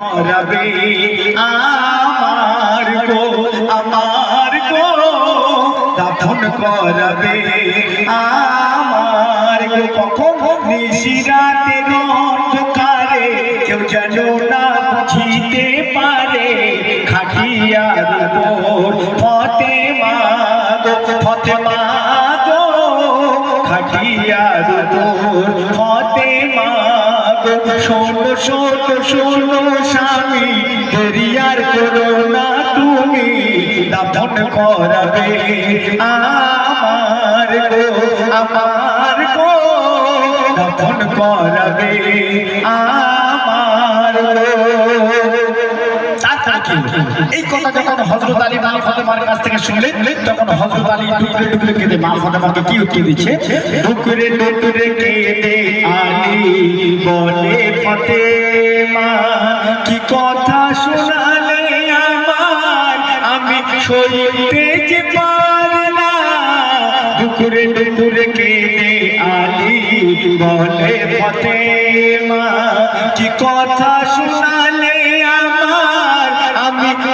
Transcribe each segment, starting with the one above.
রবে আমার গো আমার গো, দাফন করবে আমার গো। কখন নিশিরাতে অন্ধকারে কেউ যেন না বুঝিতে পারে খাটিয়ার উপর ফতে মাগো ফতে মাগো খাটিয়ার উপর স্বামী দেরিয়ার করো না তুমি। দাফন করাবে আমার গো আমার গো। দাফন করাবে এই কথা যখন হজরত আলী মা ফাতেমার কাছ থেকে শুনলেন, তখন হজরত আলী টুকরে টুকরে কেঁদে মা ফাতেমাকে কি উত্তর দিচ্ছে? টুকরে টুকরে কেঁদে আলী বলে, ফাতেমা, কি কথা শোনালে আমার? আমি সইতে যে পারি না টুকরে টুকরে কেঁদে আলী বলে, ফাতেমা, কি কথা শোনালে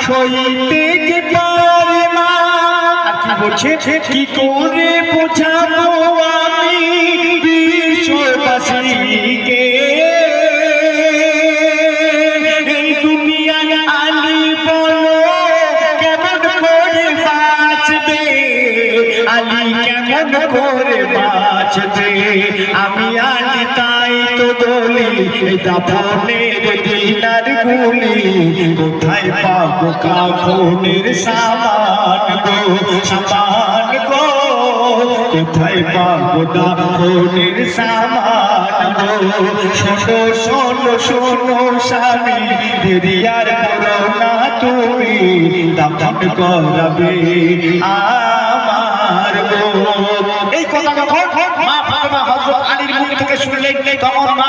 সইতে যে পারে না কি বলছে? কি করে বোঝাবো? এই দাফনের দিনার গুলি। কোথায় পাবো কাফনের সামান গো সামান গো? কোথায় পাবো দাফনের সামান গো? শোনো শোনো শোনো, স্বামী, দেরি আর করো না তুমি। দাফন করাবে আমার গো। এই কথা যখন মা ফাতেমা হযরত আলীর মুখ থেকে শুনলেন, তখন মা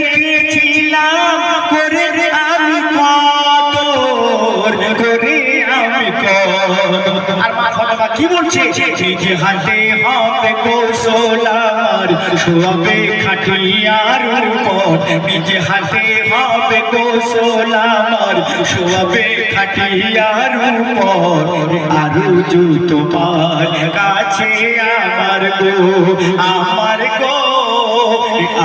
কি বলছে? নিজে হাতে হবে গোসল আমার শোয়াবে খাটিয়ার উপর। নিজে হাতে হবে আমার শোয়াবে খাটিয়ার উপর। আরও জু তোমার কাছে আমার গো আমার গো।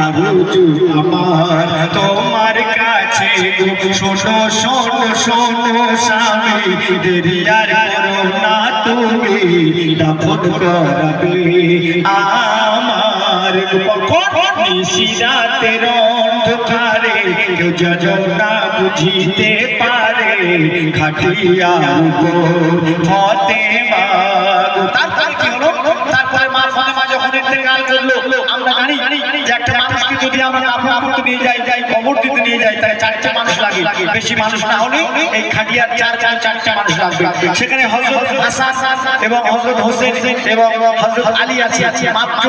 আরও জু আমার তোমার কাছে গো শোনো শোনো স্বামী, দেরি আর করো না তুমি, দাফন করাবে। আমার নিশিরাতের অন্ধকারে, কেউ যেন না বুঝিতে পারে খাটিয়া ফতে মাগো। তারপরে কি হলো? তারপরে মা ফাতেমা যখন ইন্তেকাল করল আমরা জানি যে একটা মানুষকে যদি আমরা দাফন করতে নিয়ে যাই যাই, কবর দিতে মানুষ লাগে। বেশি মানুষ না হলে এই খাটিয়ার চার চার মানুষ লাগবে। সেখানে হযরত হাসান এবং হযরত হোসেন এবং হযরত আলী আছে। মাত্র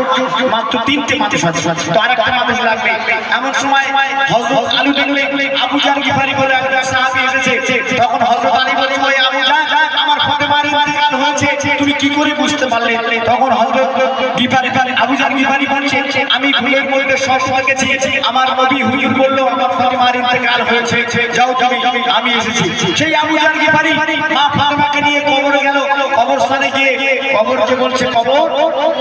মাত্র তিনটে মানুষ আছে। তো মানুষ লাগবে। এমন সময় হযরত আলী দেখলে আবু গিফারি বলে একজন সাহাবী এসেছে। তখন হযরত আলী বলে, ওই আবু আমার ফাতেমার হয়েছে। তুমি কি করে বুঝতে পারলে? তখন হযরত গিফারি আবু জার গিফারি বলছে, আমি ভুলের মধ্যে সব সময় গেছি। আমার নবী হুজুর বলল, আমার ফাতেমার ইন্তেকাল হয়েছে। যাও তুমি, আমি এসেছি। সেই আবু জার গিফারি মা ফাতেমাকে নিয়ে কবরে গেল। কবরস্থানে গিয়ে কবরকে বলছে, কবর,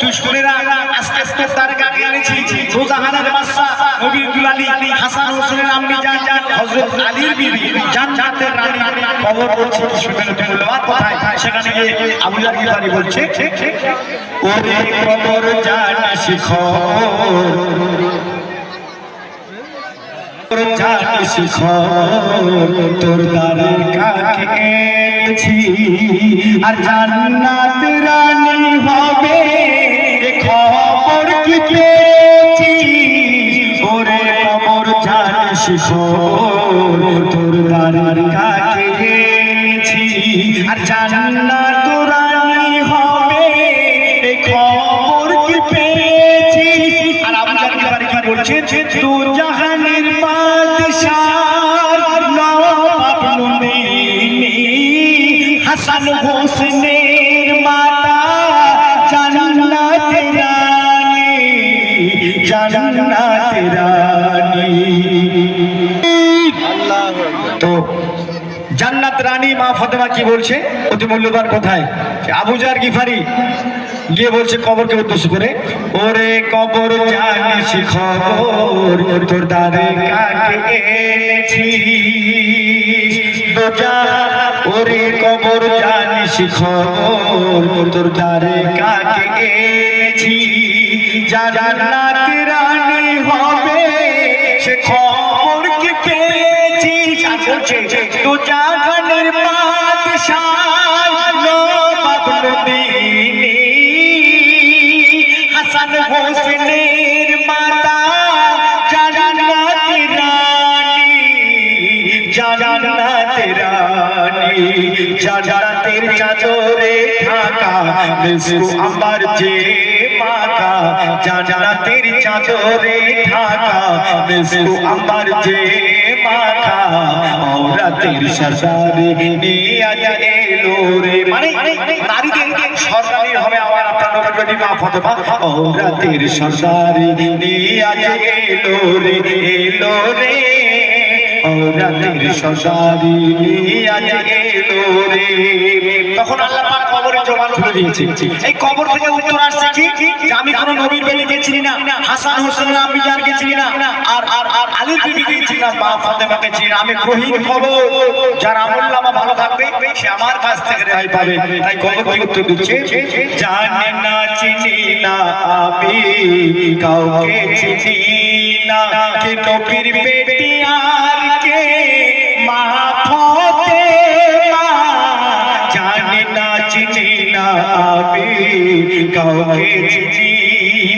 তুই শুনে রাখ আস্তে আস্তে তার গাড়ি এনেছি। রোজাহানের বাদশা নবী দুলালি হাসান হোসেনের আম্মি জান হযরত আলীর বিবি, জান্নাতের রানী। কবর বলছে, কি শুনে নতি মূল্যবান কোথায়? সেখানে গিয়ে আবু জার গীতারি বলছে তোর কাকে এনেছি? আর জান্নাত রানী হবে খবর কি পেয়েছি ওরে কবর জান শিখ আর আবু জাহল কি কি বলছে তু জাহানের বাদশাহ নবাব নুনি হাসান হোসেনের মাতা জান্নাত রানী জান্নাত রানী মা ফাতেমা কি বলছে? অতি মূল্যবান কোথায়। আবু জার গিফারি গিয়ে বলছে, কবরকে উদ্দেশ্য করে, ওরে কবর জানিস খবর, তোর দ্বারে কাকে এনেছি ওরে কবর জানিস খবর, তোর দ্বারে কাকে এনেছি জান্নাত রানী হবে, সে খবর পেয়েছিস আর বলছে তো জাগানের বাদশাহ হাসান হোসেনের মাতা, জান্নাত রানী জান্নাত রানী। জান্নাতের চাদরে মিসু আমার যে মাকা জান্নাতের চাদরে মিসু আমার যে ওরাতের সরকারে নিয়ে এলো রে মানে আমার আপনার নবীবাড়ি মা ফতেমা ওরাতের সরকারে নিয়ে এলো রে এলো রে ওরাতের সরকারে নিয়ে এলো রে তখন আল্লাহ কবরের জবান খুলে দিয়েছে। এই কবর থেকে উত্তর আসছে কি? আমি নবীর বেটিকে চিনি না, হাসান হোসেন চিনি না, আর আর আর বিবিকে চিনি না ফাতেমাকে চিনি না। আমি যার আমল নামা ভালো থাকবে, সে আমার কাছ থেকে রেহাই পাবে। তাই কবর কি উত্তর দিচ্ছে, জানি না, চিনি না, আমি কাউকে চিনি না কে নবীর বেটি আর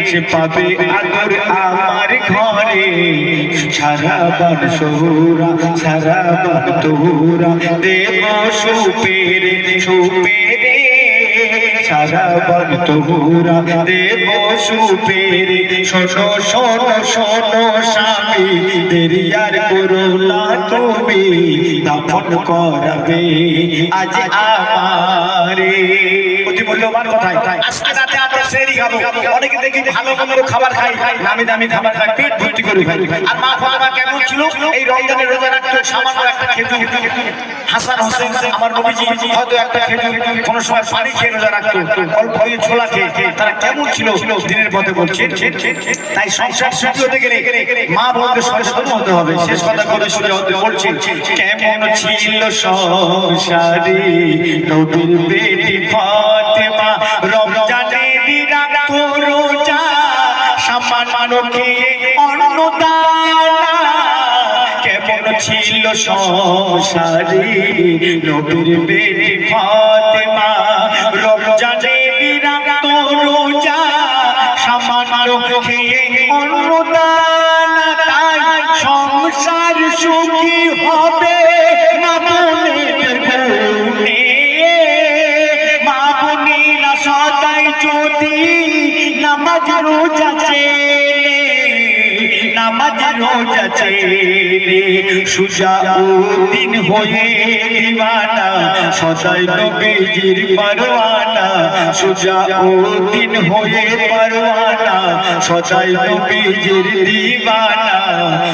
তারে পাবে আদর আমার ঘরে। সারা বান সৌরা সারা বান তোরা দেব সুপেরে সুপেরে। সারা বান তোরা দেব সুপেরে। শোনো শোনো শোনো স্বামী দেরি আর করো না তুমি, দাফন করাবে আজ আমারে। অতি মূল্যবান কথাই। আজকে সেরি খাব। অনেকে দেখি ভালো মন্দ খাবার খাই, নামি দামি খাবার খাই, পেট ভর্তি করে খাই। আর মা ফাতেমা কেমন ছিল? এই রমজানের রোজা রাখতো সামান্য একটা খেজুর। হাসান হোসেন, আমার নবীজি, হয়তো একটা খেজুর কোন সময় পানি খেয়ে রোজা রাখতো। অল্প ছোলা খেয়ে। তারা কেমন ছিল? দিনের পথে বলছে তাই সংসার সুখী হতে গেলে মা বলতে সচেতন হতে হবে। শেষ কথা করে শুনে হতে বলছে কেমন ছিল সংসারী নবীর বেটি ফাতেমা? রমজানে ছিল সংসারী নবীর বেটি ফাতেমা? চেনে সুজা উদ্দিন হয়ে দিওয়ানা সদাই নবীজির পরওয়ানা সুজা উদ্দিন হয়ে পরওয়ানা সদাই নবীজির দিওয়ানা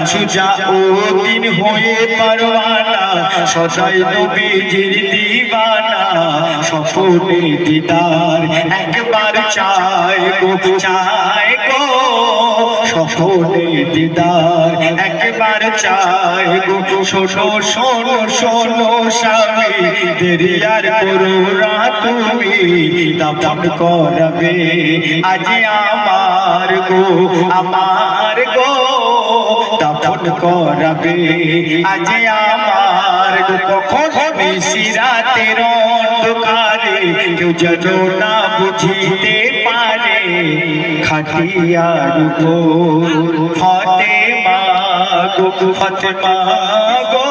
সুজা ও দিন হয়ে পারওয়ানা সদাই নবীজির স্বপনে দিদার একবার চাই গো চাই গো, স্বপনে দিদার একবার চাই গো শোনো শোনো শোনো, স্বামী, দেরি আর করো না তুমি, দাফন করবে। আজ আমার গো আমার গো, দাফন করবে। আজ আমার গো, কখন নিশিরাতের অন্ধকারে কেউ যেন না বুঝিতে পারে খাটিয়ার উপর ফতেমা গো ফতেমা গো।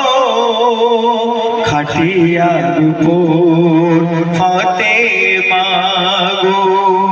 খাটিয়ার উপর ফতেমা গো।